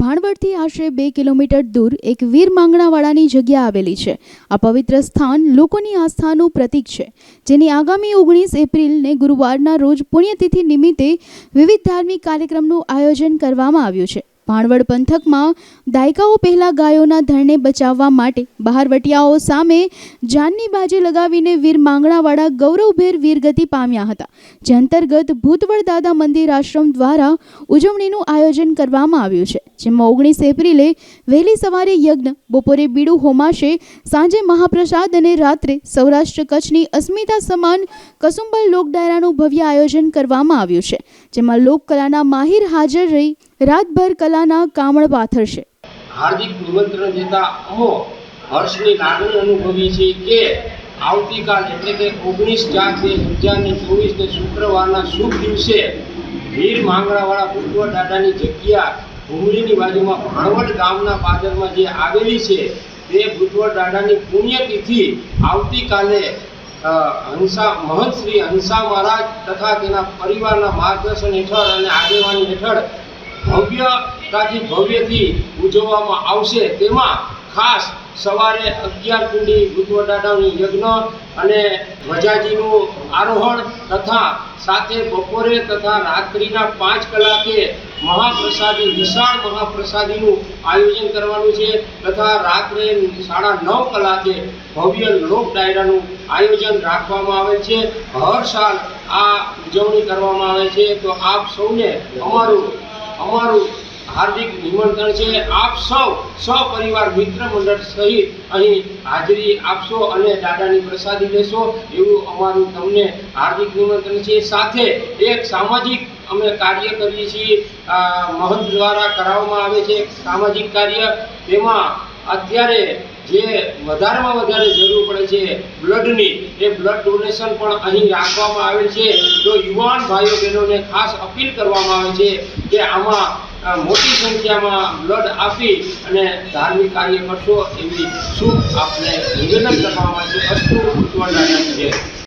ભાણવડથી આશરે બે કિલોમીટર દૂર એક વીર માંગણાવાળાની જગ્યા આવેલી છે. આ પવિત્ર સ્થાન લોકોની આસ્થાનું પ્રતીક છે, જેની આગામી ઓગણીસ એપ્રિલને ગુરુવારના રોજ પુણ્યતિથિ નિમિત્તે વિવિધ ધાર્મિક કાર્યક્રમનું આયોજન કરવામાં આવ્યું છે. ભાણવડ પંથકમાં દાયકાઓ પહેલાં ગાયોના ધરને બચાવવા માટે બહારવટિયાઓ સામે જાનની બાજી લગાવીને વીર માંગણાવાળા ગૌરવભેર વીરગતિ પામ્યા હતા. જે અંતર્ગત ભૂતવડ દાદા મંદિર આશ્રમ દ્વારા ઉજવણીનું આયોજન કરવામાં આવ્યું છે. જેમાં ઓગણીસ એપ્રિલે વહેલી સવારે યજ્ઞ, બપોરે બીડું હોમાશે, સાંજે મહાપ્રસાદ અને રાત્રે સૌરાષ્ટ્ર કચ્છની અસ્મિતા સમાન કસુંબલ લોક ડાયરાનું ભવ્ય આયોજન કરવામાં આવ્યું છે, જેમાં લોકકલાના માહિર હાજર રહી રાતભર કલાના કામળ પાથરશે હાર્દિક નિમંત્રણ દેતા અમો હર્ષની લાગણી અનુભવી છે કે આવતીકાલ એટલે કે ઓગણીસ ચાર બે હજાર ને ચોવીસને શુક્રવારના શુભ દિવસે વીર માંગણાવાળા પૂર્વ દાદાની જગ્યા ભૂમલીની બાજુમાં ભાણવડ ગામના પાદરમાં જે આવેલી છે, તે ભૂતવડ દાદાની પુણ્યતિથિ આવતીકાલે હંસા, મહંત શ્રી હંસા મહારાજ તથા તેના પરિવારના માર્ગદર્શન હેઠળ અને આગેવાની હેઠળ ભવ્યતાથી ભવ્યથી ઉજવવામાં આવશે. તેમાં ખાસ સવારે અગિયાર કુંડી ભૂતવડાડાનું યજ્ઞ અને વજાજીનું આરોહણ તથા સાથે બપોરે તથા રાત્રિના પાંચ કલાકે મહાપ્રસાદી, વિશાળ મહાપ્રસાદીનું આયોજન કરવાનું છે તથા રાત્રે સાડા નવ કલાકે ભવ્ય લોક ડાયરાનું આયોજન રાખવામાં આવે છે. હર સાલ આ ઉજવણી કરવામાં આવે છે. તો આપ સૌને અમારું અમારું હાર્દિક નિમંત્રણ છે. આપ સૌ સપરિવાર મિત્ર મંડળ સહિત અહીં હાજરી આપશો અને દાદાની પ્રસાદી લેશો એવું અમારું તમને હાર્દિક નિમંત્રણ છે. સાથે એક સામાજિક અમે કાર્ય કરીએ છીએ. મહંત દ્વારા કરાવવામાં આવે છે સામાજિક કાર્ય. તેમાં અત્યારે જે વધારેમાં વધારે જરૂર પડે છે બ્લડની એ બ્લડ ડોનેશન પણ અહીં રાખવામાં આવેલ છે. તો યુવાન ભાઈઓ બહેનોને ખાસ અપીલ કરવામાં આવે છે કે આમાં મોટી સંખ્યામાં બ્લડ આપી અને ધાર્મિક કાર્ય કરશો એવી શુભ આપને નિવેદન કરવામાં આવે છે અસ્તુ ઉત્તર છે